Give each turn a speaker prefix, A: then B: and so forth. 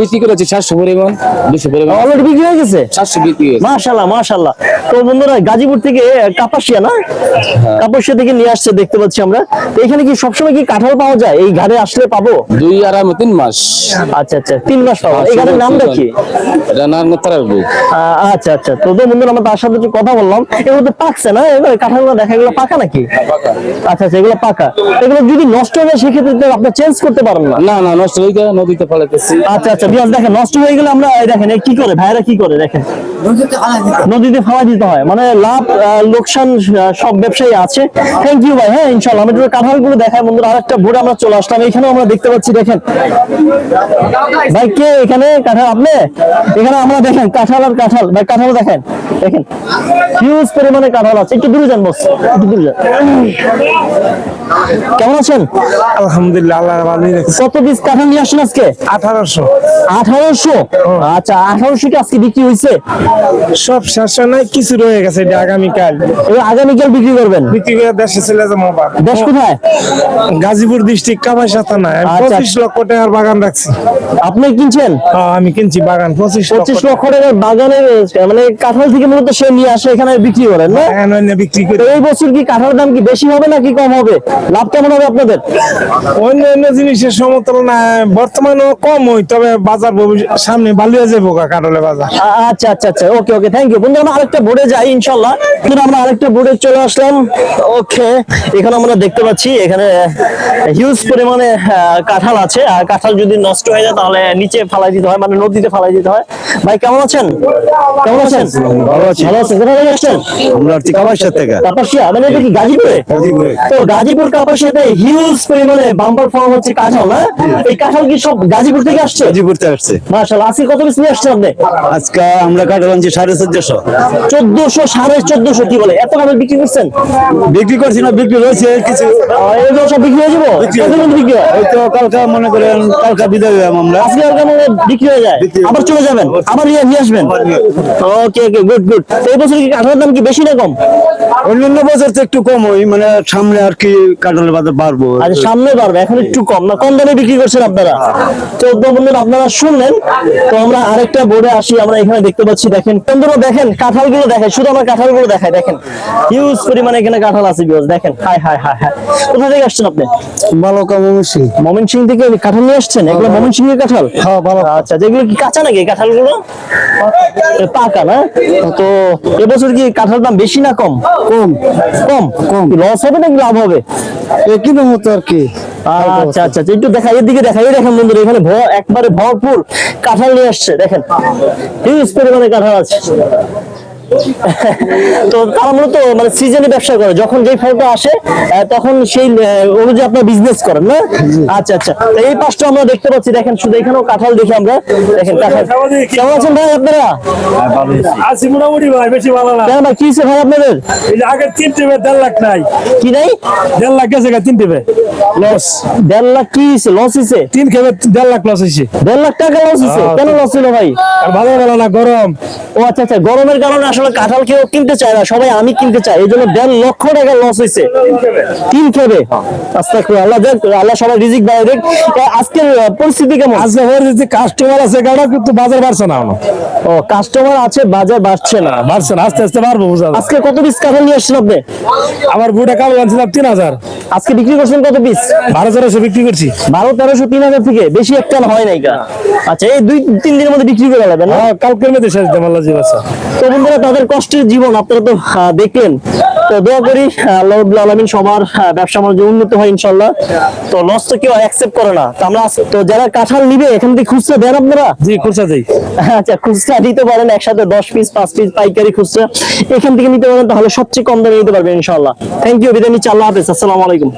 A: বিক্রি করেছি সাতশো পরিমাণ দুশো পরিমাণ।
B: অলরেডি বিক্রি হয়ে গেছে?
A: সাতশো বিক্রি হয়েছে।
B: মাশাল্লাহ মাশাল্লাহ তো বন্ধুরা গাজীপুর থেকে কাপাসিয়া না? কাপাসিয়া থেকে নিয়ে আসছে দেখতে পাচ্ছি আমরা। তো এখানে কি সবসময় কি কাঁঠাল পাওয়া যায়? এই ঘাটে আসলে পাবো?
A: দুই আড়াই তিন মাস।
B: আচ্ছা আচ্ছা তিন মাস পাবো। এই ঘাটের নামটা কি?
A: এটা নারায়ণ তারার
B: আচ্ছা আচ্ছা। তো তো বন্ধুরা আমরা তার সাথে একটু কথা বললাম। এগুলো তো পাকছে না? কাঁঠালগুলো দেখা এগুলো পাকা নাকি? আচ্ছা আচ্ছা এগুলো পাকা। এগুলো যদি নষ্ট হয়ে যায় সেক্ষেত্রে তো আপনি চেঞ্জ করতে পারেন না।
A: না না নষ্ট হয়ে নদীতে
B: আচ্ছা আচ্ছা বিয়াস দেখেন নষ্ট হয়ে গেলে আমরা দেখেন কি করে? ভাইরা কি করে? দেখেন। নদীতে দিতে হয়। মানে লাভ লোকসান সব ব্যবসায়ী আছে। থ্যাংক ইউ ভাই। হ্যাঁ ইনশাল্লাহ আমি কাঁঠালগুলো দেখাই। বন্ধুরা আরেকটা আমরা চলে আসলাম। এখানেও আমরা দেখতে পাচ্ছি দেখেন। ভাই কে এখানে? কাঁঠাল আপনি? এখানে আমরা দেখেন কাঁঠাল আর কাঁঠাল। ভাই কাঁঠাল দেখেন। দেখেন হিউজ পরিমাণে কাঁঠাল আছে। একটু দূরে যান বস একটু দূরে যান। কেমন আছেন?
C: আলহামদুলিল্লাহ আল্লাহ
B: কত পিস কাঁঠাল নিয়ে আসছেন আজকে?
C: আঠারোশো।
B: আঠারোশো? আচ্ছা আঠারোশো আজকে বিক্রি হয়েছে?
C: সব শেষ কিছু রয়ে গেছে এটা আগামীকাল।
B: আগামীকাল বিক্রি করবেন?
C: বিক্রি করে দেশে চলে যাব আবার।
B: দেশ কোথায়?
C: গাজীপুর ডিস্ট্রিক্ট কামাইশা থানা
B: আচ্ছা।
C: পঁচিশ লক্ষ টাকার বাগান রাখছি।
B: আপনি কিনছেন?
C: হ্যাঁ, আমি কিনছি বাগান পঁচিশ
B: পঁচিশ লক্ষ টাকার বাগানের মানে কাঁঠাল থেকে মূলত সে নিয়ে আসে এখানে বিক্রি করেন না?
C: বিক্রি করে।
B: এই বছর কি কাঁঠালের দাম কি বেশি হবে নাকি কম হবে? লাভ কেমন হবে আপনাদের?
C: অন্য অন্য জিনিসের সমতুলনায় বর্তমানে কম হয় তবে বাজার সামনে বালিয়ে যাব কাটলে বাজার।
B: আচ্ছা আচ্ছা আচ্ছা ওকে ওকে থ্যাংক ইউ বন্ধুরা আমরা আরেকটা বোর্ডে যাই ইনশাল্লাহ বন্ধুরা, আমরা আরেকটা বোর্ডে চলে আসলাম। ওকে এখানে আমরা দেখতে পাচ্ছি এখানে হিউজ পরিমাণে কাঁঠাল আছে। আর কাঁঠাল যদি নষ্ট হয়ে যায় তাহলে নিচে ফালাই দিতে হয় মানে নদীতে ফালাই দিতে হয়। ভাই কেমন আছেন? কেমন আছেন? ভালো আছি। ভালো আছেন। কোথা থেকে আসছেন?
D: আমরা হচ্ছে কামারশাহ থেকে।
B: কাপাসিয়া? মানে এটা কি গাজীপুরে?
D: গাজীপুরে।
B: তো গাজীপুর কাপাসিয়াতে হিউজ পরিমাণে বাম্পার ফর্ম হচ্ছে কাঁঠাল না? এই কাঁঠাল কি সব গাজীপুর থেকে আসছে?
D: গাজীপুর থেকে আসছে।
B: মাশাআল্লাহ আজকে কত পিস নিয়ে আসছেন আপনি?
D: আজকে আমরা কাটাল আনছি সাড়ে চোদ্দশো।
B: চোদ্দশো সাড়ে চোদ্দশো কি বলে? এত কমে বিক্রি করছেন?
D: বিক্রি করছি না বিক্রি রয়েছে কিছু।
B: এগুলো সব বিক্রি হয়ে যাব?
D: বিক্রি হয়ে তো কালকা মনে করেন কালকা বিদায় আমরা।
B: আজকে বিক্রি হয়ে যায়? আবার চলে যাবেন? আবার নিয়ে নিয়ে আসবেন? ওকে ওকে গুড গুড এই বছর কি কাঁঠালের দাম কি বেশি না কম?
D: অন্যান্য বছর তো একটু কম হয় মানে সামনে আর কি কাটালের বাজার বাড়বো।
B: আচ্ছা সামনে বাড়বে এখন একটু কম না কম দামে বিক্রি করছেন আপনারা। চোদ্দ বন্ধুরা আপনারা শুনলেন তো আমরা আরেকটা বোর্ডে আসি আমরা এখানে দেখতে পাচ্ছি দেখেন বন্ধুরা দেখেন কাঁঠালগুলো দেখেন শুধু আমরা কাঁঠালগুলো দেখাই দেখেন। হিউজ পরিমাণে এখানে কাঁঠাল আছে বিকজ দেখেন হাই হাই হাই হাই কোথা থেকে আসছেন আপনি?
D: ভালো কাম অবশ্যই
B: মমিন সিং থেকে কাঁঠাল নিয়ে আসছেন? এগুলো মমিন সিং এর কাঁঠাল?
D: হ্যাঁ, ভালো।
B: আচ্ছা যেগুলো কি কাঁচা নাকি কাঁঠালগুলো পাকা না? তো এবছর কি কাঁঠাল দাম বেশি না কম?
D: কম
B: কম কম। লস হবে নাকি লাভ হবে?
D: একই দাম হতো আর কি।
B: আচ্ছা আচ্ছা আচ্ছা, একটু দেখা এদিকে দেখা এই দেখেন বন্ধুরা এখানে ভ- একবারে ভরপুর কাঁঠাল নিয়ে আসছে দেখেন। হিউজ পরিমাণে কাঁঠাল আছে। তো তারা মূলত মানে সিজনে ব্যবসা করে। যখন যেই ফলটা আসে তখন সেই অনুযায়ী আপনার বিজনেস করেন না? আচ্ছা আচ্ছা। এই পাশটা আমরা দেখতে পাচ্ছি। দেখেন শুধু এখানেও কাঁঠাল দেখি আমরা। দেখেন কাঁঠাল। কেমন আছেন ভাই আপনারা?
E: আছি। মোটামুটি ভাই বেশি ভালো না।
B: কেন ভাই কি হয়েছে ভাই আপনাদের?
E: আগের তিন টিপে দেড় লাখ নাই।
B: কি নাই?
E: দেড় লাখ গেছে তিন টিপে লস
B: দেড় লাখ কি হয়েছে? লস হয়েছে?
E: তিন খেবে দেড় লাখ লস হয়েছে।
B: দেড় লাখ টাকা লস হয়েছে?
E: হ্যাঁ,
B: কেন লস ছিল ভাই?
E: আর ভালো ভালো না গরম।
B: ও আচ্ছা আচ্ছা গরমের কারণে আসলে কাঁঠাল কেউ কিনতে চায় না সবাই আমি কিনতে চাই এই জন্য দেড় লক্ষ টাকা লস হয়েছে। তিন খেবে আস্তে করে আল্লাহ দেখ আল্লাহ সবাই রিজিক বাড়ায় দেখ। আজকের পরিস্থিতি কেমন?
E: আজকে যদি কাস্টমার আছে গাড়া কিন্তু বাজার বাড়ছে না
B: ও কাস্টমার আছে বাজার বাড়ছে না।
E: বাড়ছে না আস্তে আস্তে বাড়বো বুঝা
B: আজকে কত পিস কাঁঠাল নিয়ে আসছেন আপনি?
E: আমার বুড়া কালো আনছিলাম তিন হাজার।
B: আজকে বিক্রি করছেন কত পিস
E: বারো তেরোশো বিক্রি করছি।
B: বারো তেরোশো তিন হাজার থেকে। বেশি একটা হয় নাই আচ্ছা এই দুই তিন দিনের মধ্যে বিক্রি করে যাবেন না?
E: হ্যাঁ কালকের মধ্যে শেষ দেম আল্লাহ জিবাসা
B: তো বন্ধুরা তাদের কষ্টের জীবন আপনারা তো দেখলেন। তো দোয়া করি আল্লাহ আলামিন সবার ব্যবসা বাণিজ্য উন্নত হয় ইনশাল্লাহ তো লস তো কেউ অ্যাকসেপ্ট করে না। তো আমরা তো যারা কাঁঠাল নিবে এখান থেকে খুচরা দেন আপনারা?
E: জি খুচরা দেই।
B: আচ্ছা খুচরা দিতে পারেন একসাথে দশ পিস পাঁচ পিস পাইকারি খুচরা। এখান থেকে নিতে পারেন তাহলে সবচেয়ে কম দামে নিতে পারবেন ইনশাল্লাহ থ্যাংক ইউ বিদায় নিচ্ছি আল্লাহ হাফেজ আসসালামু আলাইকুম।